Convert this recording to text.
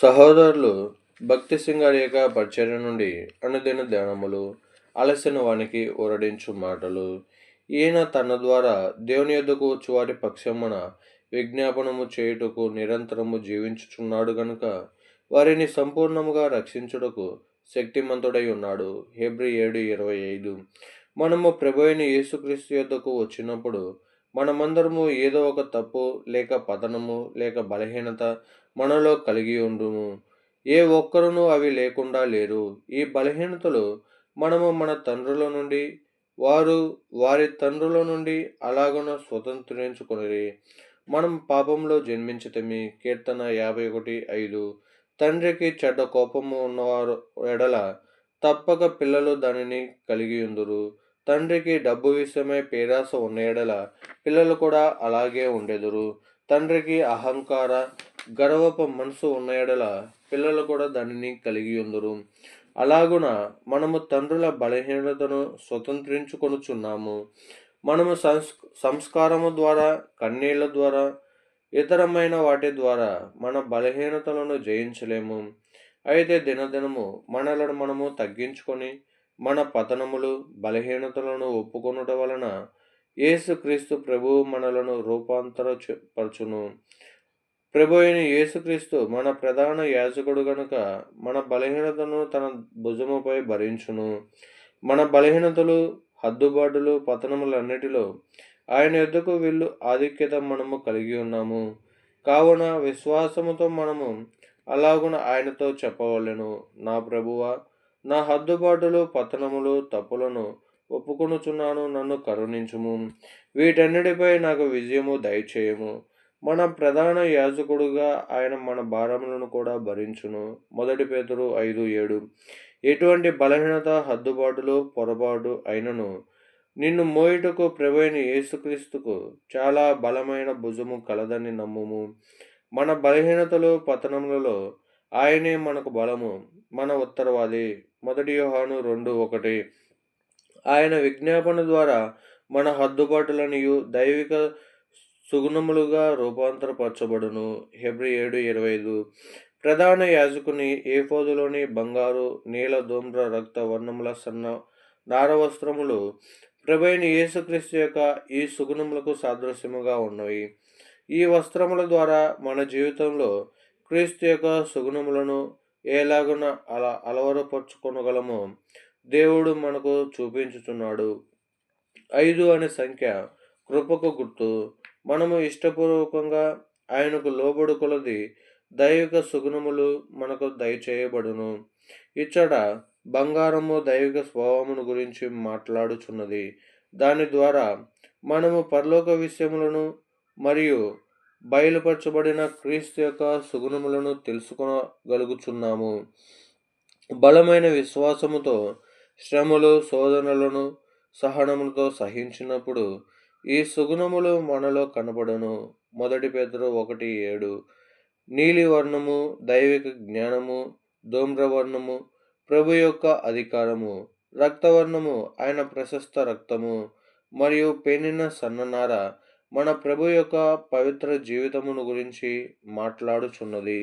సహోదరులు భక్తి సింగారేఖ పరిచర్య నుండి అనుదిన ధ్యానములు అలసిన వానికి ఊరడించు మాటలు. ఈయన తన ద్వారా దేవుని యొద్దకు వచ్చి వారి పక్షమున విజ్ఞాపనము చేయుటకు నిరంతరము జీవించుచున్నాడు గనుక వారిని సంపూర్ణముగా రక్షించుటకు శక్తిమంతుడై ఉన్నాడు. హెబ్రి ఏడు ఇరవై ఐదు. మనము ప్రభు అయిన యేసుక్రీస్తు యొద్దకు వచ్చినప్పుడు మనమందరము ఏదో ఒక తప్పు లేక పతనము లేక బలహీనత మనలో కలిగి ఉండుము. ఏ ఒక్కరునూ అవి లేకుండా లేరు. ఈ బలహీనతలు మనము మన తండ్రుల నుండి వారు వారి తండ్రుల నుండి అలాగున స్వతంత్రించుకుని మనం పాపంలో జన్మించటమి. కీర్తన యాభై ఒకటి ఐదు. తండ్రికి చెడ్డ కోపము ఉన్నవారు ఎడల తప్పక పిల్లలు దానిని కలిగి ఉందరు. తండ్రికి డబ్బు విషయమై పేరాస ఉన్నయడల పిల్లలు కూడా అలాగే ఉండెదురు. తండ్రికి అహంకార గర్వపు మనసు ఉన్నయడల పిల్లలు కూడా దానిని కలిగి ఉందరు అలాగున మనము తండ్రుల బలహీనతను స్వతంత్రించుకొనుచున్నాము. మనము సంస్ సంస్కారము ద్వారా కన్నీళ్ళ ద్వారా ఇతరమైన వాటి ద్వారా మన బలహీనతలను జయించలేము. అయితే దినదినము మనలను మనము తగ్గించుకొని మన పతనములు బలహీనతలను ఒప్పుకొనుట వలన యేసుక్రీస్తు ప్రభువు మనలను రూపాంతరపరచును. ప్రభు అయిన యేసుక్రీస్తు మన ప్రధాన యాజకుడు గనుక మన బలహీనతను తన భుజముపై భరించును. మన బలహీనతలు హద్దుబాటులు పతనములన్నిటిలో ఆయన యుద్ధకు వీళ్ళు ఆధిక్యత మనము కలిగి ఉన్నాము. కావున విశ్వాసముతో మనము అలాగున ఆయనతో చెప్పవలెను. నా ప్రభువ నా హద్దుబాటులు పతనములు తప్పులను ఒప్పుకొనుచున్నాను నన్ను కరుణించుము. వీటన్నిటిపై నాకు విజయము దయచేయము. మన ప్రధాన యాజకుడుగా ఆయన మన భారములను కూడా భరించును. మొదటి పేతురు ఐదు ఏడు. ఎటువంటి బలహీనత హద్దుబాటులు పొరపాటు అయినను నిన్ను మోయుటకు ప్రభైన యేసుక్రీస్తుకు చాలా బలమైన భుజము కలదని నమ్ముము. మన బలహీనతలు పతనములలో ఆయనే మనకు బలము. మన ఉత్తరవాది. మొదటి యోహాను రెండు ఒకటి. ఆయన విజ్ఞాపన ద్వారా మన హద్దుబాటులనియు దైవిక సుగుణములుగా రూపాంతరపరచబడును. హెబ్రి ఏడు ఇరవై ఐదు. ప్రధాన యాజకుని ఏఫోదులోని బంగారు నీల ధూమ్ర రక్త వర్ణముల సన్న నారవస్త్రములు ప్రభైన యేసుక్రీస్తు యొక్క ఈ సుగుణములకు సాదృశ్యముగా ఉన్నవి. ఈ వస్త్రముల ద్వారా మన జీవితంలో క్రీస్తు యొక్క సుగుణములను ఎలాగున అలా అలవరపరుచుకొనగలమో దేవుడు మనకు చూపించుచున్నాడు. ఐదు అనే సంఖ్య కృపకు గుర్తు. మనము ఇష్టపూర్వకంగా ఆయనకు లోబడు కొలది దైవిక సుగుణములు మనకు దయచేయబడును. ఇచ్చట బంగారము దైవిక స్వభావమును గురించి మాట్లాడుచున్నది. దాని ద్వారా మనము పరలోక విషయములను మరియు బయలుపరచబడిన క్రీస్తు యొక్క సుగుణములను తెలుసుకోగలుగుచున్నాము బలమైన విశ్వాసముతో శ్రమలు శోధనలను సహనములతో సహించినప్పుడు ఈ సుగుణములు మనలో కనపడను మొదటి పేదరు ఒకటి ఏడు. నీలి వర్ణము దైవిక జ్ఞానము ధూమ్రవర్ణము ప్రభు యొక్క అధికారము రక్తవర్ణము ఆయన ప్రశస్త రక్తము మరియు పెనిన సన్ననార మన ప్రభు యొక్క పవిత్ర జీవితమును గురించి మాట్లాడుచున్నది.